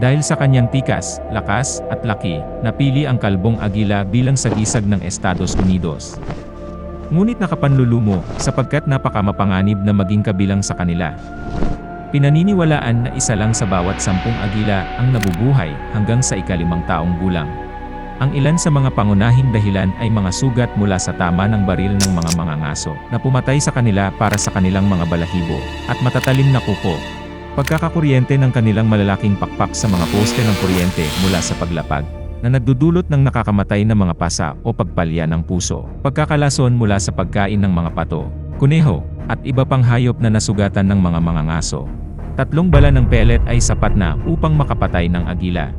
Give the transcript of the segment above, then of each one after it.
Dahil sa kanyang tikas, lakas, at laki, napili ang kalbong agila bilang sagisag ng Estados Unidos. Ngunit nakapanlulumo, sapagkat napakamapanganib na maging kabilang sa kanila. Pinaniniwalaan na isa lang sa bawat sampung agila ang nabubuhay hanggang sa ikalimang taong gulang. Ang ilan sa mga pangunahing dahilan ay mga sugat mula sa tama ng baril ng mga mangangaso na pumatay sa kanila para sa kanilang mga balahibo at matatalim na kuko. Pagkakakuryente ng kanilang malalaking pakpak sa mga poste ng kuryente mula sa paglapag na nagdudulot ng nakakamatay na mga pasa o pagpalya ng puso. Pagkakalason mula sa pagkain ng mga pato, kuneho, at iba pang hayop na nasugatan ng mga mangangaso. Tatlong bala ng pellet ay sapat na upang makapatay ng agila.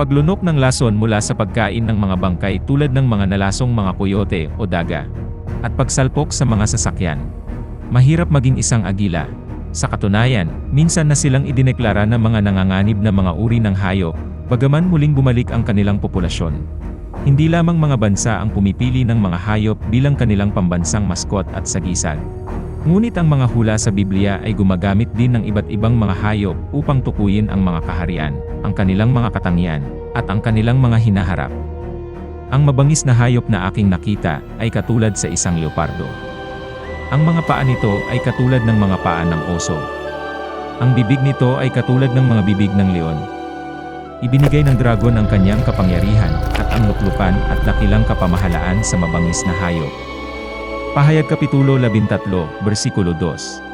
Paglunok ng lason mula sa pagkain ng mga bangkay tulad ng mga nalasong mga koyote o daga. At pagsalpok sa mga sasakyan. Mahirap maging isang agila. Sa katunayan, minsan na silang idineklara na mga nanganganib na mga uri ng hayop, bagaman muling bumalik ang kanilang populasyon. Hindi lamang mga bansa ang pumipili ng mga hayop bilang kanilang pambansang maskot at sagisag. Ngunit ang mga hula sa Biblia ay gumagamit din ng iba't ibang mga hayop upang tukuyin ang mga kaharian, ang kanilang mga katangian, at ang kanilang mga hinaharap. Ang mabangis na hayop na aking nakita ay katulad sa isang leopardo. Ang mga paa nito ay katulad ng mga paa ng oso. Ang bibig nito ay katulad ng mga bibig ng leon. Ibinigay ng dragon ang kanyang kapangyarihan at ang luklupan at dakilang kapamahalaan sa mabangis na hayop. Pahayag Kapitulo 13, versikulo 2.